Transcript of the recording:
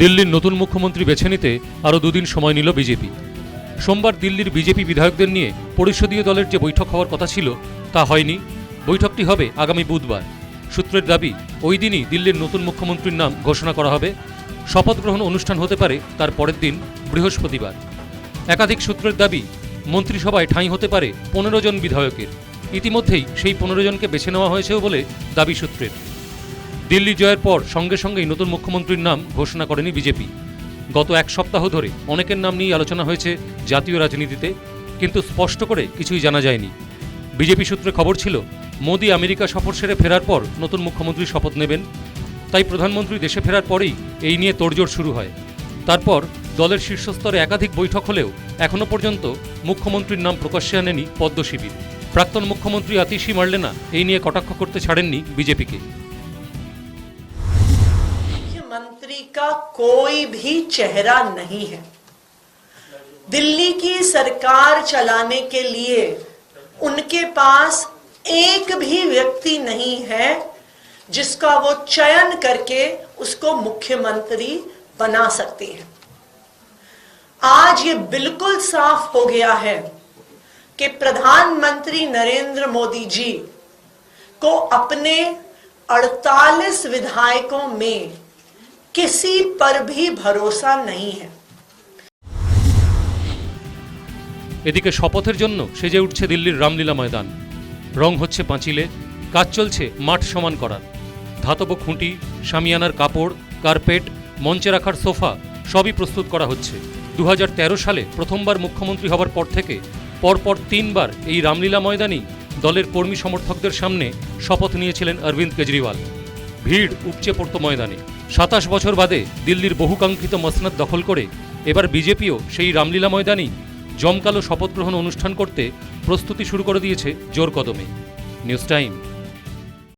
দিল্লির নতুন মুখ্যমন্ত্রী বেছে নিতে আরও দুদিন সময় নিল বিজেপি। সোমবার দিল্লির বিজেপি বিধায়কদের নিয়ে পরিষদীয় দলের যে বৈঠক হওয়ার কথা ছিল, তা হয়নি। বৈঠকটি হবে আগামী বুধবার। সূত্রের দাবি, ওই দিনই দিল্লির নতুন মুখ্যমন্ত্রীর নাম ঘোষণা করা হবে। শপথ গ্রহণ অনুষ্ঠান হতে পারে তার পরের দিন, বৃহস্পতিবার। একাধিক সূত্রের দাবি, মন্ত্রিসভায় ঠাঁই হতে পারে পনেরো জন বিধায়কের। ইতিমধ্যেই সেই পনেরো জনকে বেছে নেওয়া হয়েছেও বলে দাবি সূত্রের। দিল্লি জয়ের পর সঙ্গে সঙ্গেই নতুন মুখ্যমন্ত্রীর নাম ঘোষণা করেনি বিজেপি। গত এক সপ্তাহ ধরে অনেকের নাম নিয়ে আলোচনা হয়েছে জাতীয় রাজনীতিতে, কিন্তু স্পষ্ট করে কিছুই জানা যায়নি। বিজেপি সূত্রে খবর ছিল, মোদি আমেরিকা সফর সেরে ফেরার পর নতুন মুখ্যমন্ত্রী শপথ নেবেন। তাই প্রধানমন্ত্রী দেশে ফেরার পরেই এই নিয়ে তোড়জোড় শুরু হয়। তারপর দলের শীর্ষস্তরে একাধিক বৈঠক হলেও এখনও পর্যন্ত মুখ্যমন্ত্রীর নাম প্রকাশ্যে আনেনি পদ্ম শিবির। প্রাক্তন মুখ্যমন্ত্রী আতিশি মার্লেনা এই নিয়ে কটাক্ষ করতে ছাড়েননি বিজেপিকে। मुख्यमंत्री का कोई भी चेहरा नहीं है। दिल्ली की सरकार चलाने के लिए उनके पास एक भी व्यक्ति नहीं है, जिसका वो चयन करके उसको मुख्यमंत्री बना सकते हैं। आज ये बिल्कुल साफ़ हो गया है कि प्रधानमंत्री नरेंद्र मोदी जी को अपने 48 विधायकों में किसी पर भी भरोसा नहीं है এদিকে শপথের জন্য সেজে উঠছে দিল্লির রামলীলা ময়দান রং হচ্ছে পাঁচিলে কাজ চলছে মাঠ সমান করার ধাতব খুঁটি শামিয়ানার কাপড় কার্পেট মঞ্চে রাখার সোফা সবই প্রস্তুত করা হচ্ছে দু সালে প্রথমবার মুখ্যমন্ত্রী হবার পর থেকে পরপর তিনবার এই রামলীলা ময়দানেই দলের কর্মী সমর্থকদের সামনে শপথ নিয়েছিলেন অরবিন্দ কেজরিওয়াল ভিড় উপচে পড়ত ময়দানে। সাতাশ বছর বাদে দিল্লির বহুকাঙ্ক্ষিত মসনাদ দখল করে এবার বিজেপিও সেই রামলীলা ময়দানেই জমকালো শপথ গ্রহণ অনুষ্ঠান করতে প্রস্তুতি শুরু করে দিয়েছে জোর কদমে নিউজ টাইম